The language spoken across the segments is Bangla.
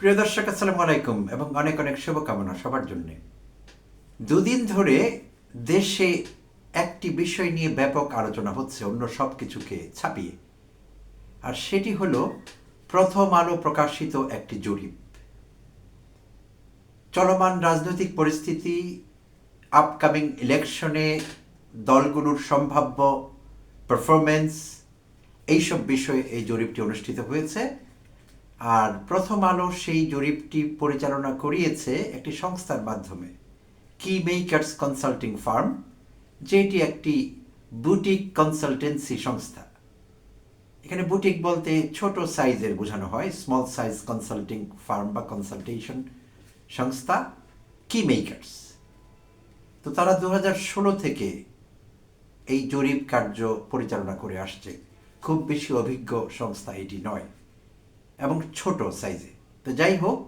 প্রিয় দর্শক, আসসালামু আলাইকুম এবং অনেক অনেক শুভকামনা সবার জন্য। দুদিন ধরে দেশে একটি বিষয় নিয়ে ব্যাপক আলোচনা হচ্ছে, অন্য সব কিছুকে ছাপিয়ে। আর সেটি হলো প্রথম আলো প্রকাশিত একটি জরিপ। চলমান রাজনৈতিক পরিস্থিতি আপকামিং ইলেকশনে দলগুলোর সম্ভাব্য পারফরমেন্স এইসব বিষয়ে এই জরিপটি অনুষ্ঠিত হয়েছে। আর প্রথম আলো সেই জরিপটি পরিচালনা করিয়েছে একটি সংস্থার মাধ্যমে কি মেকার্স কনসাল্টিং ফার্ম যেটি একটি বুটিক কনসালটেন্সি সংস্থা। এখানে বুটিক বলতে ছোট সাইজের বোঝানো হয় স্মল সাইজ কনসাল্টিং ফার্ম বা কনসালটেশন সংস্থা কি মেকার্স তো তারা দু থেকে এই জরিপ কার্য পরিচালনা করে আসছে। খুব বেশি অভিজ্ঞ সংস্থা এটি নয়। এবং ছোট সাইজে। তো যাই হোক,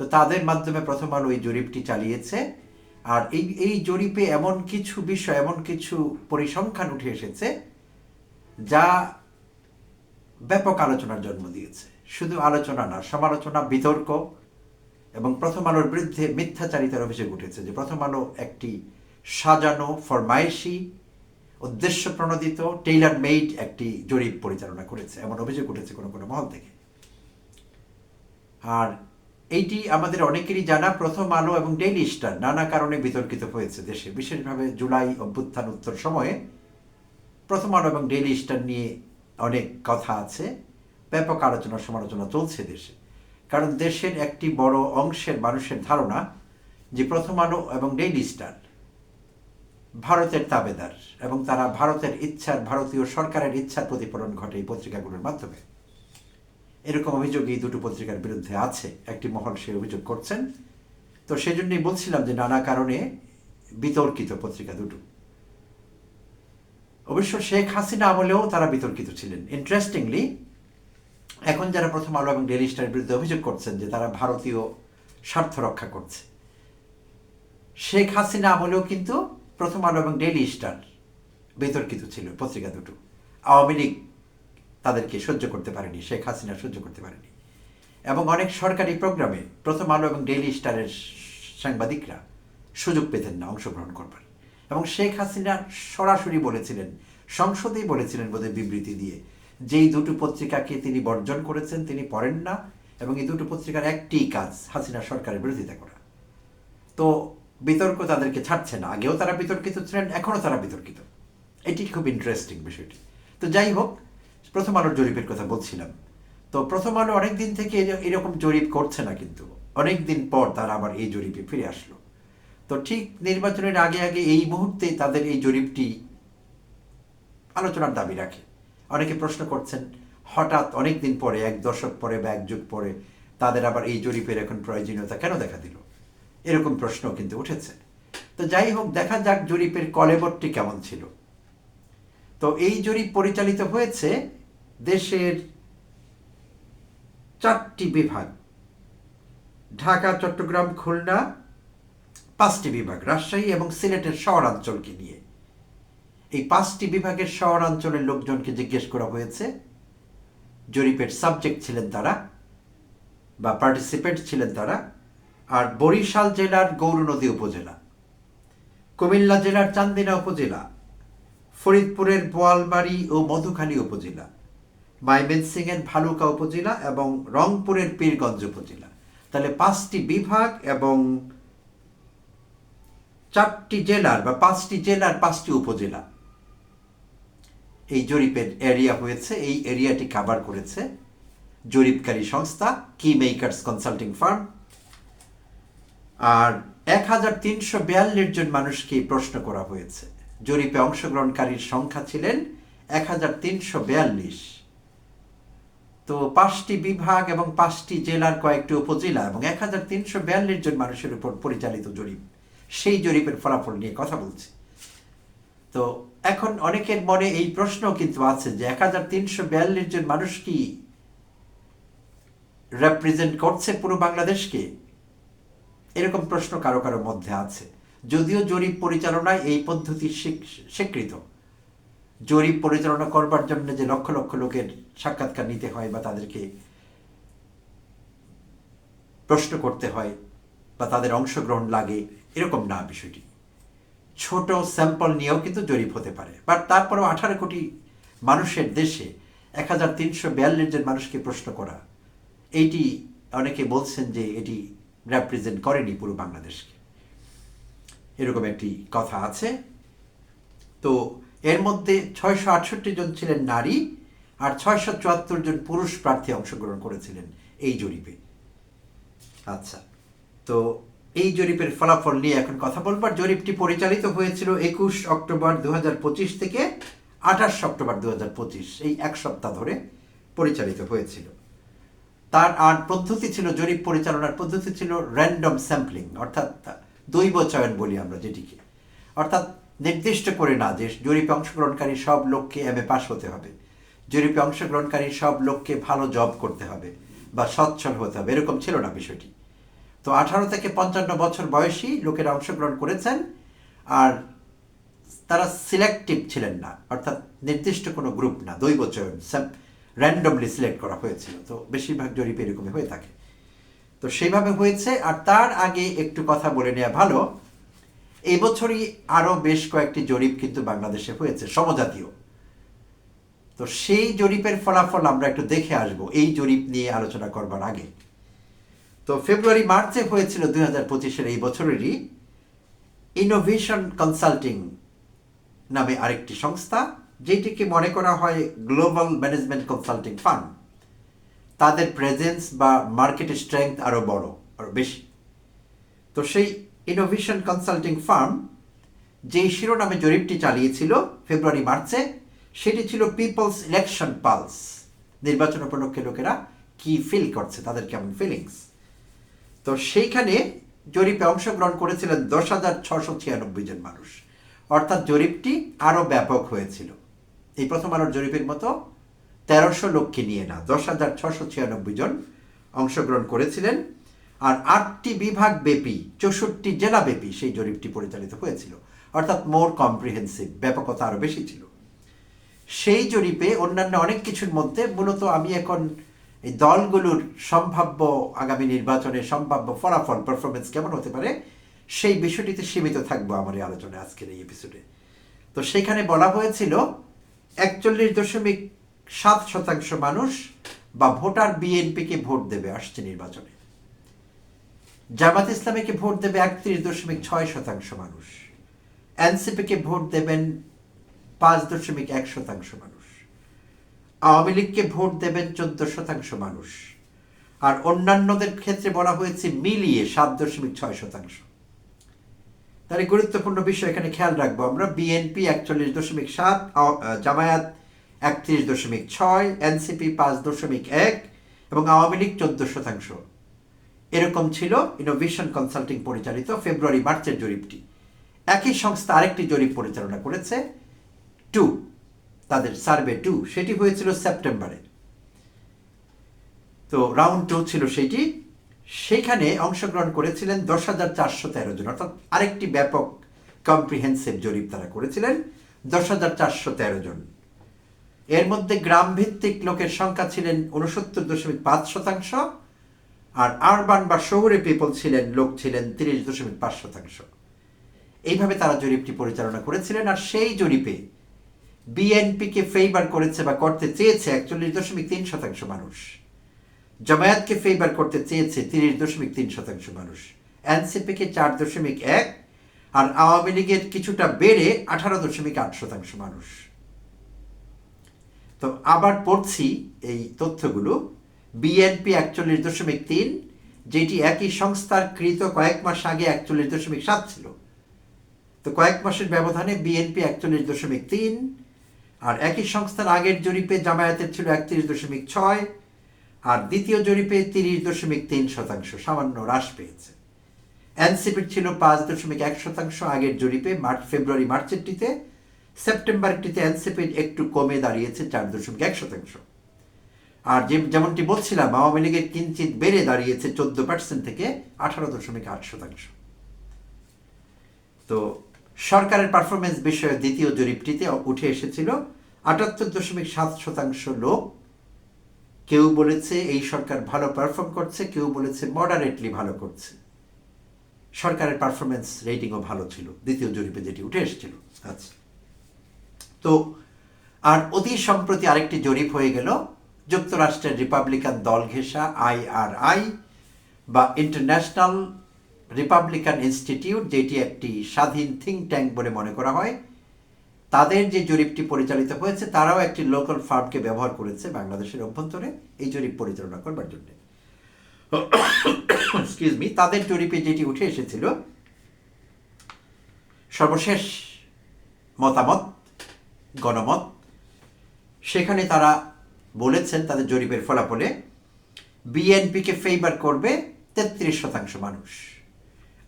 তো তাদের মাধ্যমে প্রথম আলো এই জরিপটি চালিয়েছে। আর এই এই জরিপে এমন কিছু বিষয়, এমন কিছু পরিসংখ্যান উঠে এসেছে যা ব্যাপক আলোচনার জন্ম দিয়েছে। শুধু আলোচনা না, সমালোচনা, বিতর্ক এবং প্রথম আলোর বিরুদ্ধে মিথ্যাচারিতার অভিযোগ উঠেছে যে প্রথম আলো একটি সাজানো, ফরমায়েশি উদ্দেশ্য প্রণোদিত টেইলার মেইড একটি জরিপ পরিচালনা করেছে। এমন অভিযোগ উঠেছে কোনো কোনো মহল থেকে। আর এইটি আমাদের অনেকেরই জানা প্রথম আলো এবং ডেইলি স্টার নানা কারণে বিতর্কিত হয়েছে দেশে, বিশেষভাবে জুলাই অভ্যুত্থান উত্তর সময়ে। প্রথম আলো এবং ডেইলি স্টার নিয়ে অনেক কথা আছে, ব্যাপক আলোচনা সমালোচনা চলছে দেশে। কারণ দেশের একটি বড় অংশের মানুষের ধারণা যে প্রথম আলো এবং ডেইলি স্টার ভারতের তাবেদার এবং তারা ভারতের ইচ্ছার ভারতীয় সরকারের ইচ্ছার প্রতিফলন ঘটে এই পত্রিকাগুলোর মাধ্যমে। এরকম অভিযোগ এই দুটো পত্রিকার বিরুদ্ধে আছে। একটি মহল সে অভিযোগ করছেন। তো সেই জন্যই বলছিলাম যে নানা কারণে বিতর্কিত পত্রিকা দুটো। অবশ্য শেখ হাসিনা আমলেও তারা বিতর্কিত ছিলেন। ইন্টারেস্টিংলি এখন যারা প্রথম আলো এবং ডেলি স্টারের বিরুদ্ধে অভিযোগ করছেন যে তারা ভারতীয় স্বার্থ রক্ষা করছে, শেখ হাসিনা আমলেও কিন্তু প্রথম আলো এবং ডেলি স্টার বিতর্কিত ছিল পত্রিকা দুটো। আওয়ামী লীগ তাদেরকে সহ্য করতে পারেনি, শেখ হাসিনা সহ্য করতে পারেনি। এবং অনেক সরকারি প্রোগ্রামে প্রথম আলো এবং ডেইলি স্টারের সাংবাদিকরা সুযোগ পেতেন না অংশগ্রহণ করবার। এবং শেখ হাসিনা সরাসরি বলেছিলেন, সংসদেই বলেছিলেন বোধহয় বিবৃতি দিয়ে, যেই দুটো পত্রিকাকে তিনি বর্জন করেছেন তিনি পড়েন না, এবং এই দুটো পত্রিকার একটি কাজ হাসিনা সরকারের বিরোধিতা করা। তো বিতর্ক তাদেরকে ছাড়ছে না, আগেও তারা বিতর্কিত ছিলেন, এখনও তারা বিতর্কিত। এটি খুব ইন্টারেস্টিং বিষয়টি। তো যাই হোক প্রথম আলোর জরিপের কথা বলছিলাম। তো প্রথম আলো অনেক দিন থেকে এর- এরকম জরিপ করছে না কিন্তু। অনেক দিন পর তারা আবার এই জরিপে ফিরে আসলো। তো ঠিক নির্বাচনের আগে আগে এই মুহূর্তে তাদের এই জরিপটি আলোচনার দাবি রাখে। অনেকে প্রশ্ন করছেন, হঠাৎ অনেক দিন পরে, এক দশক পরে বা এক যুগ পরে তাদের আবার এই জরিপের এখন প্রয়োজনীয়তা কেন দেখা দিল? এরকম প্রশ্ন কিন্তু উঠেছে। তো যাই হোক, দেখা যাক জরিপের কলেবরটি কেমন ছিল। তো এই জরিপ পরিচালিত হয়েছে দেশের চারটি বিভাগ, ঢাকা, চট্টগ্রাম, খুলনা, পাঁচটি বিভাগ, রাজশাহী এবং সিলেটের শহরাঞ্চলকে নিয়ে। এই পাঁচটি বিভাগের শহরাঞ্চলের লোকজনকে জিজ্ঞেস করা হয়েছে, জরিপের সাবজেক্ট ছিলেন তারা বা পার্টিসিপেন্ট ছিলেন তারা, আর বরিশাল জেলার গৌরনদী উপজেলা, কুমিল্লা জেলার চান্দিনা উপজেলা, ফরিদপুরের বোয়ালমারী ও মধুখালী উপজেলা ময়মনসিংহের ভালুকা উপজেলা এবং রংপুরের পীরগঞ্জ উপজেলা। তাহলে পাঁচটি বিভাগ এবং চারটি জেলার বা পাঁচটি জেলার পাঁচটি উপজেলা। এই জরিপের এরিয়া হয়েছে, এই এরিয়াটি কাভার করেছে জরিপকারী সংস্থা কি মেকার্স কনসাল্টিং ফার্ম আর এক হাজার তিনশো বিয়াল্লিশ জন মানুষকে প্রশ্ন করা হয়েছে। জরিপে অংশগ্রহণকারীর সংখ্যা ছিলেন এক হাজার তিনশো বিয়াল্লিশ। তো পাঁচটি বিভাগ এবং পাঁচটি জেলার কয়েকটি উপজেলা এবং এক হাজার তিনশো বিয়াল্লিশ জন মানুষের উপর পরিচালিত জরিপ। সেই জরিপের ফলাফল নিয়ে কথা বলছি। তো এখন অনেকের মনে এই প্রশ্ন কিন্তু আছে যে এক হাজার তিনশো বিয়াল্লিশ জন মানুষ কি রেপ্রেজেন্ট করছে পুরো বাংলাদেশকে? এরকম প্রশ্ন কারও কারও মধ্যে আছে। যদিও জরিপ পরিচালনায় এই পদ্ধতি স্বীক- স্বীকৃত। জরিপ পরিচালনা করবার জন্য যে লক্ষ লক্ষ লোকের সাক্ষাৎকার নিতে হয় বা তাদেরকে প্রশ্ন করতে হয় বা তাদের অংশগ্রহণ লাগে, এরকম না বিষয়টি। ছোট স্যাম্পল নিয়েও কিন্তু জরিপ হতে পারে। বাট তারপরেও আঠারো কোটি মানুষের দেশে এক হাজার তিনশো বিয়াল্লিশ জন মানুষকে প্রশ্ন করা। এইটি অনেকে বলছেন যে এটি রেপ্রেজেন্ট করেনি পুরো বাংলাদেশকে। এরকম একটি কথা আছে। তো এর মধ্যে ছয়শো আটষট্টি জন ছিলেন নারী আর ছয়শো চুয়াত্তর জন পুরুষ প্রার্থী অংশগ্রহণ করেছিলেন এই জরিপে। আচ্ছা তো এই জরিপের ফলাফল নিয়ে এখন কথা বলবার জরিপটি পরিচালিত হয়েছিল একুশ অক্টোবর দু হাজার পঁচিশ থেকে আঠাশ অক্টোবর দু হাজার পঁচিশ, এই এক সপ্তাহ ধরে পরিচালিত হয়েছিল। তার আর পদ্ধতি ছিল, জরিপ পরিচালনার পদ্ধতি ছিল র্যান্ডম স্যাম্পলিং অর্থাৎ দৈব চয়ন বলি আমরা যেটিকে। অর্থাৎ নির্দিষ্ট করে না যে জরিপে অংশগ্রহণকারী সব লোককে এম এ পাশ হতে হবে। জরিপে অংশগ্রহণকারী সব লোককে ভালো জব করতে হবে বা সচ্ছল হতে হবে, এরকম ছিল না বিষয়টি। তো আঠারো থেকে পঞ্চান্ন বছর বয়সী লোকেরা অংশগ্রহণ করেছেন আর তারা সিলেক্টিভ ছিলেন না, অর্থাৎ নির্দিষ্ট কোনো গ্রুপ না দৈব চয়ন র্যান্ডমলি সিলেক্ট করা হয়েছিল। তো বেশিরভাগ জরিপ এরকমই হয়ে থাকে। তো সেইভাবে হয়েছে আর তার আগে একটু কথা বলে নেওয়া ভালো। এই বছরই আরও বেশ কয়েকটি জরিপ কিন্তু বাংলাদেশে হয়েছে, সমজাতীয়। তো সেই জরিপের ফলাফল আমরা একটু দেখে আসব, এই জরিপ নিয়ে আলোচনা করবার আগে। তো ফেব্রুয়ারি, মার্চে হয়েছিল দুই হাজার পঁচিশের এই বছরেরই ইনোভেশন কনসাল্টিং নামে আরেকটি সংস্থা, যেটিকে মনে করা হয় গ্লোবাল ম্যানেজমেন্ট কনসাল্টিং ফান্ড তাদের প্রেজেন্স বা মার্কেটের স্ট্রেংথ আরও বড় আরও বেশি। তো সেই ইনোভেশন কনসাল্টিং ফার্ম যেই শিরোনামে জরিপটি চালিয়েছিল ফেব্রুয়ারি মার্চে, সেটি ছিল পিপলস ইলেকশন পালস নির্বাচন উপলক্ষে লোকেরা কি ফিল করছে? তাদের কেমন ফিলিংস তো সেইখানে জরিপে অংশগ্রহণ করেছিলেন দশ হাজার ছশো ছিয়ানব্বই জন মানুষ। অর্থাৎ জরিপটি আরও ব্যাপক হয়েছিল। এই প্রথম আলোর জরিপের মতো তেরোশো লোককে নিয়ে না, দশ হাজার ছশো ছিয়ানব্বই জন অংশগ্রহণ করেছিলেন আর আটটি বিভাগ ব্যাপী, চৌষট্টি জেলা ব্যাপী সেই জরিপটি পরিচালিত হয়েছিল। অর্থাৎ মোর কম্প্রিহেন্সিভ, ব্যাপকতা আরও বেশি ছিল। সেই জরিপে অন্যান্য অনেক কিছুর মধ্যে মূলত আমি এখন এই দলগুলোর সম্ভাব্য আগামী নির্বাচনে সম্ভাব্য ফলাফল পারফরমেন্স কেমন হতে পারে, সেই বিষয়টিতে সীমিত থাকব আমার এই আলোচনা আজকের এই এপিসোডে তো সেখানে বলা হয়েছিল, একচল্লিশ দশমিক সাত শতাংশ মানুষ বা ভোটার বিএনপিকে ভোট দেবে আসছে নির্বাচনে। জামাত ইসলামীকে ভোট দেবে একত্রিশ দশমিক ছয় শতাংশ মানুষ। এনসিপিকে ভোট দেবেন পাঁচ দশমিক এক শতাংশ মানুষ। আওয়ামী লীগকে ভোট দেবেন চোদ্দ শতাংশ মানুষ। আর অন্যান্যদের ক্ষেত্রে বলা হয়েছে মিলিয়ে সাত দশমিক ছয় শতাংশ। তাহলে গুরুত্বপূর্ণ বিষয় এখানে খেয়াল রাখব আমরা। বিএনপি একচল্লিশ দশমিক সাত জামায়াত একত্রিশ দশমিক ছয়, এনসিপি পাঁচ দশমিক এক এবং আওয়ামী লীগ চোদ্দ শতাংশ। এরকম ছিল ইনোভেশন কনসাল্টিং পরিচালিত ফেব্রুয়ারি মার্চের জরিপটি। একই সংস্থা আরেকটি জরিপ পরিচালনা করেছে। টু তাদের সার্ভে টু সেটি হয়েছিল সেপ্টেম্বরে তো রাউন্ড টু ছিল সেটি। সেখানে অংশগ্রহণ করেছিলেন দশ হাজার চারশো তেরো জন, অর্থাৎ আরেকটি ব্যাপক কম্প্রিহেন্সিভ জরিপ তারা করেছিলেন দশ হাজার চারশো তেরো জন। এর মধ্যে গ্রাম ভিত্তিক লোকের সংখ্যা ছিলেন উনসত্তর দশমিক পাঁচ শতাংশ আর আরবান বা শহুরে পিপল ছিলেন, লোক ছিলেন তিরিশ দশমিক পাঁচ শতাংশ। এইভাবে তারা জরিপটি পরিচালনা করেছিলেন আর সেই জরিপে বিএনপিকে ফেইবার করেছে বা করতে চেয়েছে একচল্লিশ দশমিক তিন শতাংশ মানুষ। জামায়াতকে ফেইবার করতে চেয়েছে তিরিশ দশমিক তিন শতাংশ মানুষ। এনসিপিকে চার দশমিক এক আর আওয়ামী লীগের কিছুটা বেড়ে আঠারো দশমিক আট শতাংশ মানুষ। তো আবার পড়ছি এই তথ্যগুলো। বিএনপি একচল্লিশ দশমিক তিন, যেটি একই সংস্থার কৃত কয়েক মাস আগে একচল্লিশ দশমিক সাত ছিল। তো কয়েক মাসের ব্যবধানে বিএনপি একচল্লিশ দশমিক তিন, আর একই সংস্থার আগের জরিপে জামায়াতের ছিল একত্রিশ দশমিক ছয়, আর দ্বিতীয় জরিপে তিরিশ দশমিক তিন শতাংশ সামান্য হ্রাস পেয়েছে। এনসিপির ছিল পাঁচ দশমিক এক শতাংশ আগের জরিপে মার্চ, ফেব্রুয়ারি, মার্চেরটিতে। সেপ্টেম্বরটিতে এনসিপির একটু কমে দাঁড়িয়েছে চার দশমিক এক শতাংশ। আর যে যেমনটি বলছিলাম, আওয়ামী লীগের কিঞ্চিত বেড়ে দাঁড়িয়েছে চোদ্দ পার্সেন্ট থেকে আঠারো দশমিক আট শতাংশ। তো সরকারের পারফরমেন্স বিষয়ে দ্বিতীয় জরিপটিতে উঠে এসেছিল, আটাত্তর দশমিক সাত শতাংশ লোক, কেউ বলেছে এই সরকার ভালো পারফর্ম করছে, কেউ বলেছে মডারেটলি ভালো করছে। সরকারের পারফরমেন্স রেটিংও ভালো ছিল, দ্বিতীয় জরিপে যেটি উঠে এসেছিল। আচ্ছা। তো, আর অতি সম্প্রতি আরেকটি জরিপ হয়ে গেল যুক্তরাষ্ট্রের রিপাবলিকান দল ঘেঁষা আইআরআই বা ইন্টারন্যাশনাল রিপাবলিকান ইনস্টিটিউট যেটি একটি স্বাধীন থিঙ্ক ট্যাঙ্ক বলে মনে করা হয়, তাদের যে জরিপটি পরিচালিত হয়েছে, তারাও একটি লোকাল ফার্মকে ব্যবহার করেছে বাংলাদেশের অভ্যন্তরে এই জরিপ পরিচালনা করবার জন্য। মি তাদের জরিপে যেটি উঠে এসেছিল, সর্বশেষ মতামত, গণমত, সেখানে তারা বলেছেন তাদের জরিপের ফলাফলে বিএনপিকে ফেভার করবে তেত্রিশ শতাংশ মানুষ।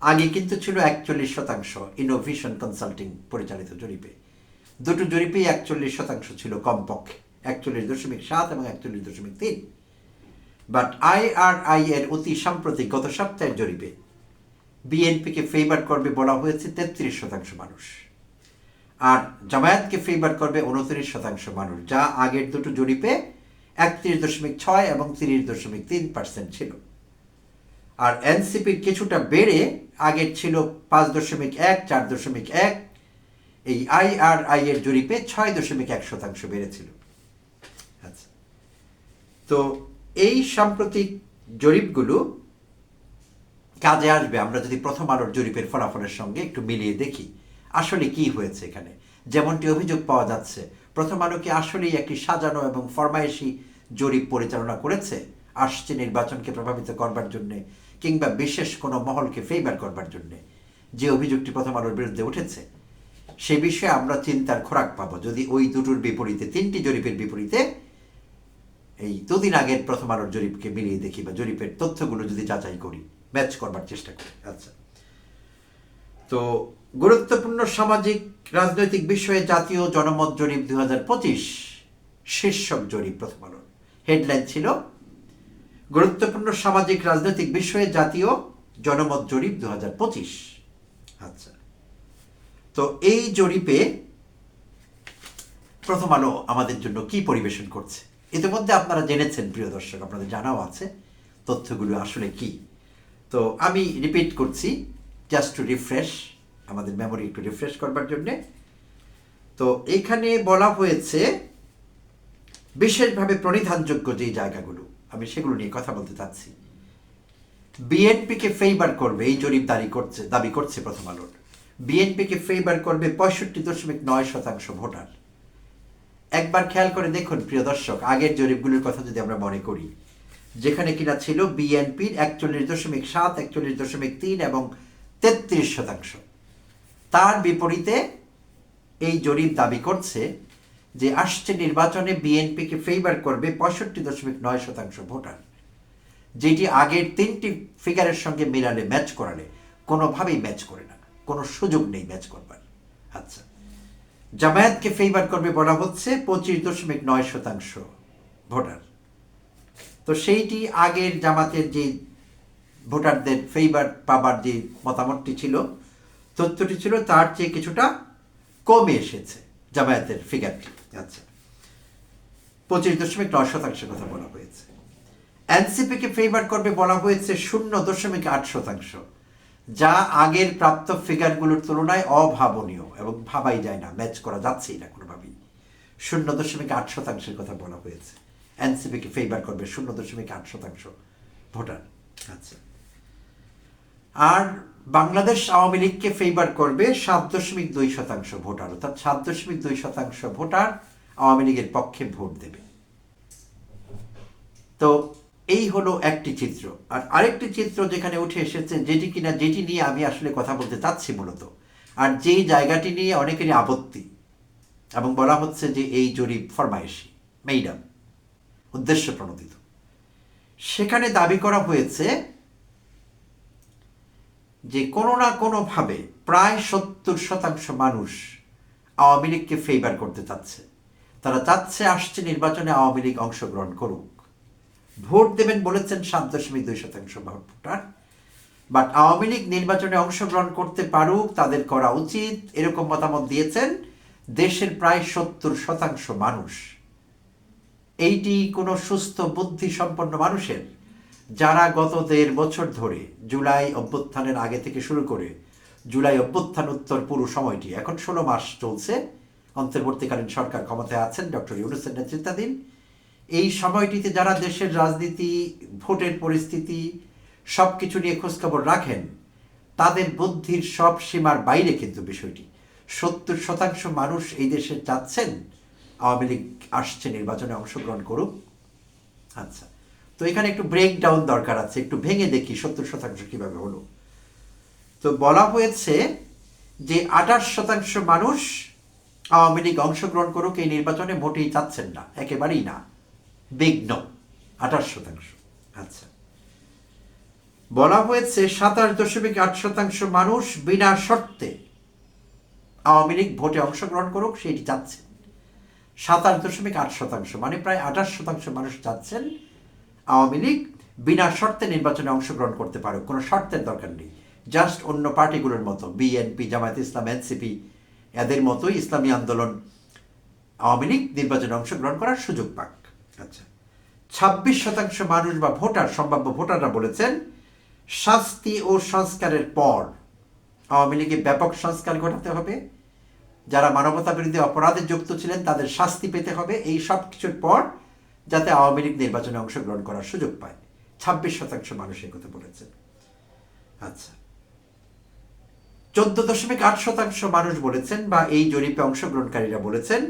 আগে কিন্তু ছিল একচল্লিশ শতাংশ ইনোভেশন কনসাল্টিং পরিচালিত জরিপে। দুটো জরিপেই একচল্লিশ শতাংশ ছিল কমপক্ষে, একচল্লিশ দশমিক সাত এবং একচল্লিশ দশমিক তিন। বাট আইআরআই এর অতি সাম্প্রতিক গত সপ্তাহের জরিপে বিএনপিকে ফেভার করবে বলা হয়েছে তেত্রিশ শতাংশ মানুষ। আর জামায়াতকে ফেভার করবে উনত্রিশ শতাংশ মানুষ, যা আগের দুটো জরিপে একত্রিশ দশমিক ছয় এবং তিরিশ দশমিক তিন পার্সেন্ট ছিল। আর এনসিপির কিছুটা বেড়ে আগের ছিল পাঁচ দশমিক এক, চার দশমিক এক। এই আইআরআই এর জরিপে ছয় দশমিক এক শতাংশ বেড়েছিল। আচ্ছা। তো এই সাম্প্রতিক জরিপগুলো কাজে আসবে। আমরা যদি প্রথম আলোর জরিপের ফলাফলের সঙ্গে একটু মিলিয়ে দেখি, আসলে কি হয়েছে এখানে? যেমনটি অভিযোগ পাওয়া যাচ্ছে প্রথম আলো কি আসলেই একটি সাজানো এবং ফরমায়েশি জরিপ পরিচালনা করেছে। আসছে নির্বাচনকে প্রভাবিত করবার জন্যে কিংবা বিশেষ কোনো মহলকে ফেভার করবার জন্যে। যে অভিযোগটি প্রথম আলোর বিরুদ্ধে উঠেছে, সে বিষয়ে আমরা চিন্তার খোরাক পাবো। যদি ওই দুটোর বিপরীতে, তিনটি জরিপের বিপরীতে এই দুদিন আগের প্রথম আলোর জরিপকে মিলিয়ে দেখি বা জরিপের তথ্যগুলো যদি যাচাই করি ম্যাচ করবার চেষ্টা করি। আচ্ছা। তো গুরুত্বপূর্ণ সামাজিক, রাজনৈতিক বিষয়ে জাতীয় জনমত জরিপ দু হাজার পঁচিশ, শীর্ষক জরিপ প্রথম হেডলাইন ছিল, গুরুত্বপূর্ণ সামাজিক, রাজনৈতিক বিষয়ে জাতীয় জনমত জরিপ দু হাজার পঁচিশ। আচ্ছা তো এই জরিপে প্রথম আলো আমাদের জন্য কি পরিবেশন করছে? ইতিমধ্যে আপনারা জেনেছেন, প্রিয় দর্শক, আপনাদের জানাও আছে, তথ্যগুলো আসলে কি? তো আমি রিপিট করছি জাস্ট টু রিফ্রেশ আমাদের মেমোরি একটু রিফ্রেশ করবার জন্যে। তো এখানে বলা হয়েছে, বিশেষভাবে প্রণিধানযোগ্য যে জায়গাগুলো, আমি সেগুলো নিয়ে কথা বলতে চাচ্ছি। বিএনপিকে ফেভার করবে, এই জরিপ দাবি করছে দাবি করছে প্রথম আলোর। বিএনপিকে ফেভার করবে পঁয়ষট্টি দশমিক নয় শতাংশ ভোটার। একবার খেয়াল করে দেখুন, প্রিয় দর্শক, আগের জরিপগুলোর কথা যদি আমরা মনে করি, যেখানে কিনা ছিল বিএনপির একচল্লিশ দশমিক সাত, একচল্লিশ দশমিক তিন এবং তেত্রিশ শতাংশ। তার বিপরীতে এই জরিপ দাবি করছে যে আসছে নির্বাচনে বিএনপিকে ফেভার করবে পঁয়ষট্টি দশমিক নয় শতাংশ ভোটার, যেটি আগের তিনটি ফিগারের সঙ্গে মিলালে ম্যাচ করালে কোনোভাবেই ম্যাচ করে না, কোনো সুযোগ নেই ম্যাচ করবার। আচ্ছা জামায়াতকে ফেভার করবে বলা হচ্ছে পঁচিশ দশমিক নয় শতাংশ ভোটার। তো সেইটি আগের জামাতের যে ভোটারদের ফেভার পাবার যে মতামতটি ছিল, তথ্যটি ছিল তার চেয়ে কিছুটা কমে এসেছে জামায়াতের ফিগারটি আচ্ছা। পঁচিশ দশমিক নয় শতাংশের কথা বলা হয়েছে। এনসিপিকে ফেভার করবে বলা হয়েছে শূন্য দশমিক আট শতাংশ। যা আগের প্রাপ্ত ফিগারগুলোর তুলনায় অভাবনীয় এবং ভাবাই যায় না ম্যাচ করা যাচ্ছেই না কোনোভাবেই। শূন্য দশমিক আট শতাংশের কথা বলা হয়েছে। এনসিপিকে ফেভার করবে শূন্য দশমিক আট শতাংশ ভোটার। আচ্ছা। আর বাংলাদেশ আওয়ামী লীগকে ফেভার করবে সাত দশমিক দুই শতাংশ ভোটার, অর্থাৎ সাত দশমিক দুই শতাংশ ভোটার আওয়ামী লীগের পক্ষে ভোট দেবে। তো এই হলো একটি চিত্র। আর আরেকটি চিত্র যেখানে উঠে এসেছে, যেটি কিনা, যেটি নিয়ে আমি আসলে কথা বলতে চাচ্ছি মূলত, আর যেই জায়গাটি নিয়ে অনেকেরই আপত্তি, এবং বলা হচ্ছে যে এই জরিপ ফরমায়েশি, মেইডাম, উদ্দেশ্য প্রণোদিত। সেখানে দাবি করা হয়েছে যে কোনো না কোনোভাবে প্রায় সত্তর শতাংশ মানুষ আওয়ামী লীগকে ফেভার করতে চাচ্ছে। তারা চাচ্ছে আসছে নির্বাচনে আওয়ামী লীগ অংশগ্রহণ করুক। ভোট দেবেন বলেছেন সাত দশমিক দুই শতাংশ ভোটার। বাট আওয়ামী লীগ নির্বাচনে অংশগ্রহণ করতে পারুক, তাদের করা উচিত। এরকম মতামত দিয়েছেন দেশের প্রায় সত্তর শতাংশ মানুষ। এইটি কোনো সুস্থ বুদ্ধি সম্পন্ন মানুষের যারা গত দেড় বছর ধরে জুলাই অভ্যুত্থানের আগে থেকে শুরু করে জুলাই অভ্যুত্থান উত্তর পুরো সময়টি, এখন ষোলো মাস চলছে। অন্তর্বর্তীকালীন সরকার ক্ষমতায় আছেন ডক্টর ইউনুসের নেতৃত্বাধীন। এই সময়টিতে যারা দেশের রাজনীতি, ভোটের পরিস্থিতি সব কিছু নিয়ে খোঁজখবর রাখেন, তাদের বুদ্ধির সব সীমার বাইরে কিন্তু বিষয়টি। সত্তর শতাংশ মানুষ এই দেশে চাচ্ছেন আওয়ামী লীগ আসছে, নির্বাচনে অংশগ্রহণ করুক। আচ্ছা। তো এখানে একটু ব্রেক ডাউন দরকার আছে, একটু ভেঙে দেখি সত্তর শতাংশ কীভাবে হলো। তো বলা হয়েছে যে আঠাশ শতাংশ মানুষ আওয়ামী লীগ অংশগ্রহণ করুক, এই নির্বাচনে মোটেই চাচ্ছেন না, একেবারেই না, বিঘ্ন, আঠাশ শতাংশ। আচ্ছা। বলা হয়েছে সাতাশ দশমিক আট শতাংশ মানুষ বিনা শর্তে আওয়ামী লীগ ভোটে অংশগ্রহণ করুক, সেটি চাচ্ছে সাতাশ দশমিক আট শতাংশ মানে প্রায় আঠাশ শতাংশ মানুষ চাচ্ছেন আওয়ামী লীগ বিনা শর্তে নির্বাচনে অংশগ্রহণ করতে পারুক, কোনো শর্তের দরকার নেই। জাস্ট অন্য পার্টিগুলোর মতো, বিএনপি, জামায়াত ইসলাম, এনসিপি, এদের মতোই ইসলামী আন্দোলন, আওয়ামী লীগ নির্বাচনে অংশগ্রহণ করার সুযোগ পাক। আচ্ছা ছাব্বিশ শতাংশ মানুষ বা ভোটার, সম্ভাব্য ভোটাররা বলেছেন, শাস্তি ও সংস্কারের পর আওয়ামী লীগে ব্যাপক সংস্কার ঘটাতে হবে। যারা মানবতা বিরোধী অপরাধে যুক্ত ছিলেন, তাদের শাস্তি পেতে হবে। এই সব কিছুর পর যাতে আওয়ামী লীগ নির্বাচনে অংশগ্রহণ করার সুযোগ পায়। ছাব্বিশ শতাংশ মানুষ কথা বলেছেন আচ্ছা। চোদ্দ দশমিক আট শতাংশ মানুষ বলেছেন বা এই জরিপে অংশগ্রহণকারীরা বলেছেন,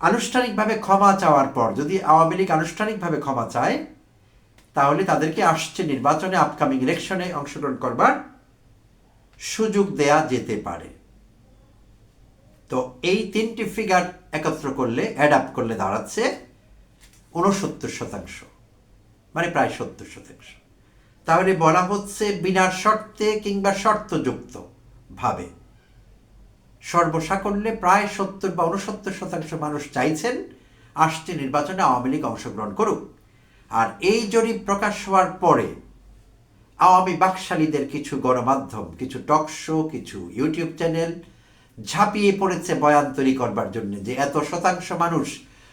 আনুষ্ঠানিকভাবে ক্ষমা চাওয়ার পর যদি আওয়ামী লীগ আনুষ্ঠানিকভাবে ক্ষমা চায়, তাহলে তাদেরকে আসছে নির্বাচনে আপকামিং ইলেকশনে অংশগ্রহণ করবার সুযোগ দেয়া যেতে পারে। তো এই তিনটি ফিগার একত্র করলে অ্যাড আপ করলে দাঁড়াচ্ছে। উনসত্তর শতাংশ মানে প্রায় সত্তর শতাংশ। তাহলে বলা হচ্ছে বিনা শর্তে কিংবা শর্তযুক্ত ভাবে সর্বসাকল্যে প্রায় সত্তর বা উনসত্তর শতাংশ মানুষ চাইছেন আসছে নির্বাচনে আওয়ামী লীগ অংশগ্রহণ করুক। আর এই জরিপ প্রকাশ হওয়ার পরে আওয়ামী বাকশালীদের কিছু গণমাধ্যম, কিছু টক শো, কিছু ইউটিউব চ্যানেল ঝাঁপিয়ে পড়েছে বয়ান তৈরি করবার জন্য যে এত শতাংশ মানুষ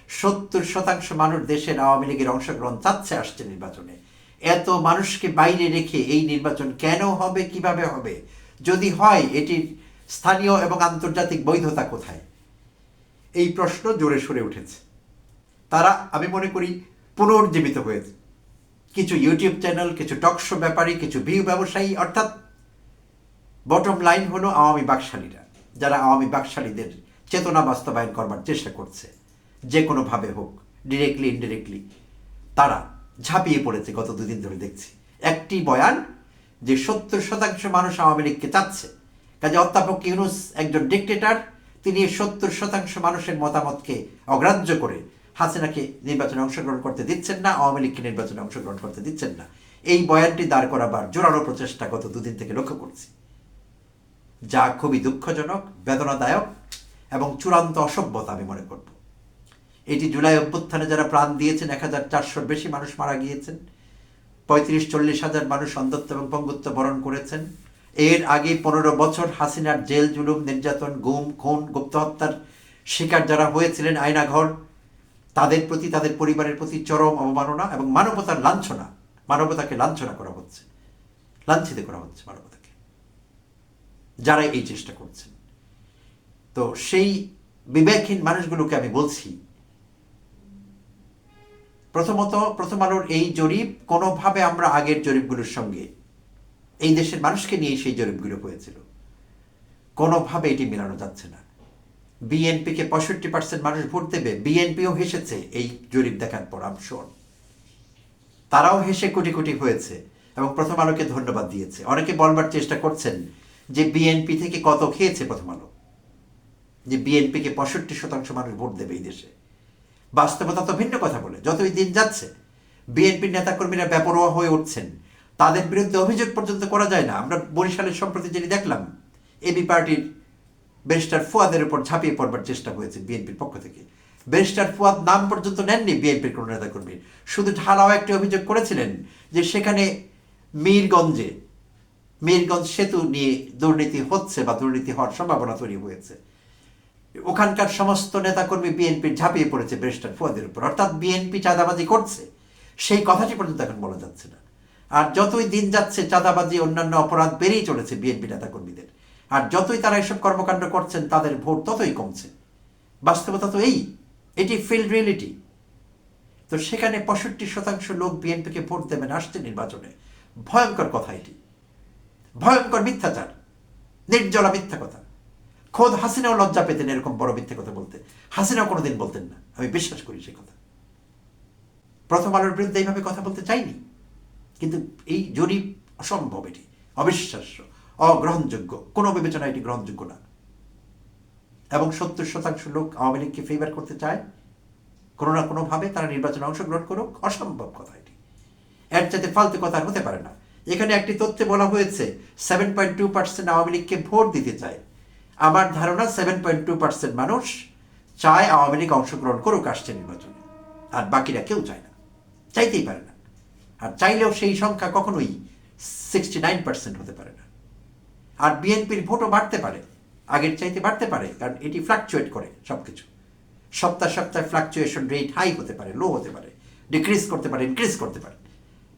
সত্তর শতাংশ মানুষ দেশের আওয়ামী লীগের অংশগ্রহণ চাচ্ছে আসছে নির্বাচনে। এত মানুষকে বাইরে রেখে এই নির্বাচন কেন হবে, কীভাবে হবে? যদি হয়, এটির স্থানীয় এবং আন্তর্জাতিক বৈধতা কোথায়? এই প্রশ্ন জোরে সরে উঠেছে। তারা, আমি মনে করি, পুনর্জীবিত হয়েছে। কিছু ইউটিউব চ্যানেল, কিছু টকশো ব্যাপারী, কিছু ভিউ ব্যবসায়ী, অর্থাৎ বটম লাইন হলো আওয়ামী বাকশালীরা, যারা আওয়ামী বাকশালীদের চেতনা বাস্তবায়ন করবার চেষ্টা করছে। যে কোনোভাবে হোক ডিরেক্টলি ইনডিরেক্টলি তারা ঝাঁপিয়ে পড়েছে গত দুদিন ধরে দেখছি। একটি বয়ান যে সত্তর শতাংশ মানুষ আওয়ামী লীগকে চাচ্ছে। কাজে অধ্যাপক ইউনুস একজন ডিক্টেটার তিনি সত্তর শতাংশ মানুষের মতামতকে অগ্রাহ্য করে হাসিনাকে নির্বাচনে অংশগ্রহণ করতে দিচ্ছেন না, আওয়ামী লীগকে নির্বাচনে অংশগ্রহণ করতে দিচ্ছেন না। এই বয়ানটি দাঁড় করাবার জোরালো প্রচেষ্টা গত দুদিন থেকে লক্ষ্য করছি। যা খুবই দুঃখজনক, বেদনাদায়ক এবং চূড়ান্ত অসভ্যতা আমি মনে করব। এটি জুলাই অভ্যুত্থানে যারা প্রাণ দিয়েছেন, এক হাজার চারশোর বেশি মানুষ মারা গিয়েছেন, পঁয়ত্রিশ, চল্লিশ হাজার মানুষ অন্ধত্ব এবং পঙ্গুত্ব বরণ করেছেন। এর আগে পনেরো বছর হাসিনার জেল, জুলুম, নির্যাতন, গুম, খুন গুপ্ত হত্যার শিকার যারা হয়েছিলেন, আয়নাঘর, তাদের প্রতি, তাদের পরিবারের প্রতি চরম অবমাননা এবং মানবতার লাঞ্ছনা, মানবতাকে লাঞ্ছনা করা হচ্ছে, লাঞ্ছিত করা হচ্ছে মানবতাকে। যারা এই চেষ্টা করছেন। তো সেই বিবেকহীন মানুষগুলোকে আমি বলছি প্রথমত প্রথম আলোর এই জরিপ কোনোভাবে আমরা আগের জরিপগুলোর সঙ্গে এই দেশের মানুষকে নিয়ে সেই জরিপগুলো হয়েছিল। কোনোভাবে এটি মেলানো যাচ্ছে না। বিএনপিকে পঁয়ষট্টি পার্সেন্ট মানুষ ভোট দেবে, বিএনপিও হেসেছে এই জরিপ দেখার পর আমশন তারাও হেসে কোটি কোটি হয়েছে এবং প্রথম আলোকে ধন্যবাদ দিয়েছে। অনেকে বলবার চেষ্টা করছেন যে বিএনপি থেকে কত খেয়েছে প্রথম আলো যে বিএনপিকে পঁয়ষট্টি শতাংশ মানুষ ভোট দেবে এই দেশে। বাস্তবতা তো ভিন্ন কথা বলে, যতই দিন যাচ্ছে বিএনপির নেতাকর্মীরা বেপরোয়া হয়ে উঠছেন। তাদের বিরুদ্ধে অভিযোগ পর্যন্ত করা যায় না। আমরা বরিশালের সম্প্রতি যিনি দেখলাম, এবি পার্টির ব্যারিস্টার ফুয়াদের উপর ঝাঁপিয়ে পড়বার চেষ্টা হয়েছে বিএনপির পক্ষ থেকে। ব্যারিস্টার ফুয়াদ নাম পর্যন্ত নেননি বিএনপির কোনো নেতাকর্মী। শুধু ঢালাও একটি অভিযোগ করেছিলেন যে সেখানে মীরগঞ্জে, মীরগঞ্জ সেতু নিয়ে দুর্নীতি হচ্ছে বা দুর্নীতি হওয়ার সম্ভাবনা তৈরি হয়েছে। ওখানকার সমস্ত নেতাকর্মী বিএনপির ঝাঁপিয়ে পড়েছে ব্যারিস্টার ফুয়াদের উপর। অর্থাৎ বিএনপি চাঁদাবাজি করছে, সেই কথাটি পর্যন্ত এখন বলা যাচ্ছে না। আর যতই দিন যাচ্ছে, চাঁদাবাজি, অন্যান্য অপরাধ বেড়েই চলেছে বিএনপি নেতাকর্মীদের। আর যতই তারা এসব কর্মকাণ্ড করছেন, তাদের ভোট ততই কমছে। বাস্তবতা তো এই, এটি ফিল্ড রিয়েলিটি। তো সেখানে পঁয়ষট্টি শতাংশ লোক বিএনপিকে ভোট দেবেন আসছে নির্বাচনে। ভয়ঙ্কর কথা এটি। ভয়ঙ্কর মিথ্যাচার। নির্জলা মিথ্যা কথা। খোদ হাসিনাও লজ্জা পেতেন এরকম বড় মিথ্যে কথা বলতে। হাসিনাও কোনোদিন বলতেন না। আমি বিশ্বাস করি সে কথা। প্রথম আলোর বিরুদ্ধে এইভাবে কথা বলতে চাইনি। কিন্তু এই জরিপ অসম্ভব এটি। অবিশ্বাস্য, অগ্রহণযোগ্য। কোনো বিবেচনা এটি গ্রহণযোগ্য না। এবং সত্তর শতাংশ লোক আওয়ামী লীগকে ফেভার করতে চায়, কোনো না কোনোভাবে তারা নির্বাচনে অংশগ্রহণ করুক। অসম্ভব কথা এটি। এর চাইতে ফালতু কথা হতে পারে না। এখানে একটি তথ্যে বলা হয়েছে seven point two percent Awami লীগকে ভোট দিতে চায়। আমার ধারণা সেভেন পয়েন্ট টু পার্সেন্ট মানুষ চায় আওয়ামী লীগ অংশগ্রহণ করুক আসছে নির্বাচনে। আর বাকিরা কেউ চায় না। চাইতেই পারে না। আর চাইলেও সেই সংখ্যা কখনোই সিক্সটি নাইন পার্সেন্ট হতে পারে না। আর বিএনপির ভোটও বাড়তে পারে। আগের চাইতে বাড়তে পারে, কারণ এটি ফ্লাকচুয়েট করে সব কিছু সপ্তাহ সপ্তাহে ফ্লাকচুয়েশন রেট হাই হতে পারে লো হতে পারে ডিক্রিজ করতে পারে ইনক্রিজ করতে পারে।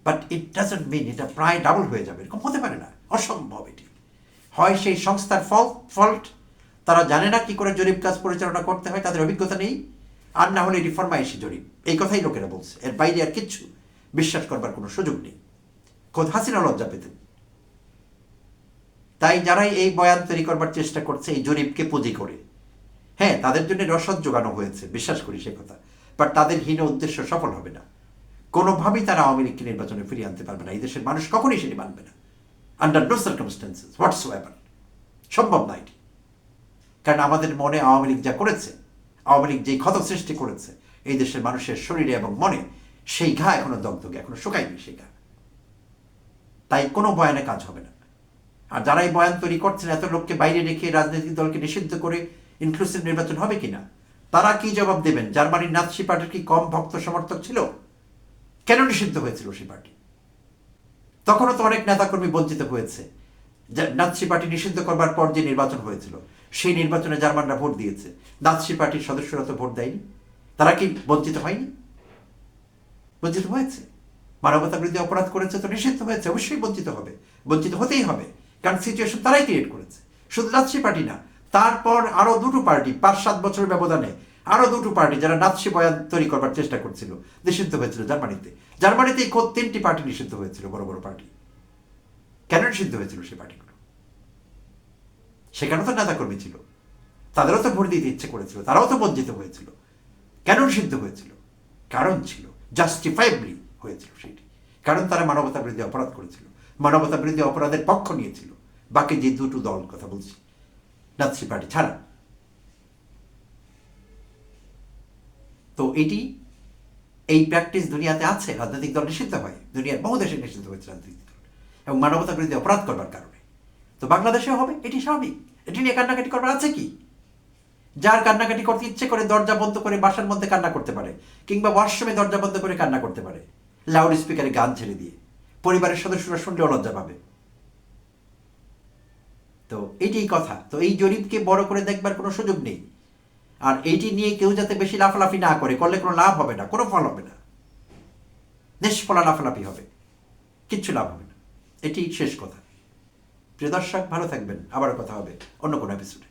বাট ইট ডাজন্ট মিন এটা প্রায় ডাবল হয়ে যাবে, এরকম হতে পারে না। অসম্ভব এটি। হয় সেই সংস্থার ফল ফল্ট তারা জানে না কি করে জরিপ কাজ পরিচালনা করতে হয়, তাদের অভিজ্ঞতা নেই। আর না হলে এটি ফরমাইশি জরিপ। এই কথাই লোকেরা বলছে। এর বাইরে আর কিচ্ছু বিশ্বাস করবার কোনো সুযোগ নেই। খোদ হাসিনা লজ্জা পেতেন। তাই যারাই এই বয়ান তৈরি করবার চেষ্টা করছে, এই জরিপকে পুঁজি করে। হ্যাঁ তাদের জন্য রসদ জোগানো হয়েছে, বিশ্বাস করি সে কথা। বাট তাদের হীন উদ্দেশ্য সফল হবে না। কোনোভাবেই তারা আওয়ামী লীগকে নির্বাচনে ফিরিয়ে আনতে পারবে না। এই দেশের মানুষ কখনই সেটি মানবে না। Under no circumstances whatsoever সম্ভব না এটি। কারণ আমাদের মনে আওয়ামী লীগ যা করেছে, আওয়ামী লীগ যেই ক্ষত সৃষ্টি করেছে, এই দেশের মানুষের শরীরে এবং মনে সেই ঘা এখনও দগদগে, এখনও শুকায়নি সেই ঘা। তাই কোনো বয়ানে কাজ হবে না। আর যারা এই বয়ান তৈরি করছেন, এত লোককে বাইরে রেখে রাজনৈতিক দলকে নিষিদ্ধ করে ইনক্লুসিভ নির্বাচন হবে কিনা তারা কি জবাব দেবেন? জার্মানির নাৎসি পার্টির কি কম ভক্ত সমর্থক ছিল? কেন নিষিদ্ধ হয়েছিল সেই পার্টি? তখনও তো অনেক নেতাকর্মী বঞ্চিত হয়েছে। নাৎসি পার্টি নিষিদ্ধ করবার পর যে নির্বাচন হয়েছিল, সেই নির্বাচনে জার্মানরা ভোট দিয়েছে। নাৎসি পার্টির সদস্যরা তো ভোট দেয়নি। তারা কি বঞ্চিত হয়নি? বঞ্চিত হয়েছে। মানবতা বিরুদ্ধে অপরাধ করেছে তো নিষিদ্ধ হয়েছে, অবশ্যই বঞ্চিত হবে। বঞ্চিত হতেই হবে, কারণ সিচুয়েশন তারাই ক্রিয়েট করেছে। শুধু নাৎসি পার্টি না, তারপর আরও দুটো পার্টি পাঁচ সাত বছরের ব্যবধানে আরও দুটো পার্টি যারা নাৎসি বয়ান তৈরি করবার চেষ্টা করছিল, নিষিদ্ধ হয়েছিল জার্মানিতে। জার্মানিতে খোদ তিনটি পার্টি নিষিদ্ধ হয়েছিল, বড় বড় পার্টি কেন নিষিদ্ধ হয়েছিল সেই পার্টিগুলো সেখানে তো নেতাকর্মী ছিল। তাদেরও তো ভোট দিতে ইচ্ছে করেছিল, তারাও তো বঞ্চিত হয়েছিল। কেন নিষিদ্ধ হয়েছিল? কারণ ছিল জাস্টিফাইবলি হয়েছিল সেটি। কারণ তারা মানবতা বিরোধী অপরাধ করেছিল। মানবতা বিরোধী অপরাধের পক্ষ নিয়েছিল। বাকি যে দুটো দল, কথা বলছি, নাৎসি পার্টি ছাড়া। তো এটি, এই প্র্যাকটিস দুনিয়াতে আছে, রাজনৈতিক দল নিষিদ্ধ হয়, দুনিয়ার বহু দেশে নিষিদ্ধ হয়েছে রাজনৈতিক দল, এবং মানবতা বিরোধী অপরাধ করবার কারণে। তো বাংলাদেশেও হবে, এটি স্বাভাবিক। এটি নিয়ে কান্নাকাটি করবার আছে কি? যার কান্নাকাটি করতে ইচ্ছে করে দরজা বন্ধ করে বাসার মধ্যে কান্না করতে পারে, কিংবা ওয়াশরুমে দরজা বন্ধ করে কান্না করতে পারে লাউড স্পিকারে গান ছেড়ে দিয়ে, পরিবারের সদস্যরা শুনলেও লজ্জা পাবে। তো এইটাই কথা। তো এই জরিপকে বড় করে দেখবার কোনো সুযোগ নেই। আর এইটি নিয়ে কেউ যাতে বেশি লাফালাফি না করে, করলে কোনো লাভ হবে না, কোনো ফল হবে না। নিষ্ফলা লাফালাফি হবে, কিচ্ছু লাভ হবে না। এটি শেষ কথা। প্রিয় দর্শক, ভালো থাকবেন। আবার কথা হবে অন্য কোনো এপিসোডে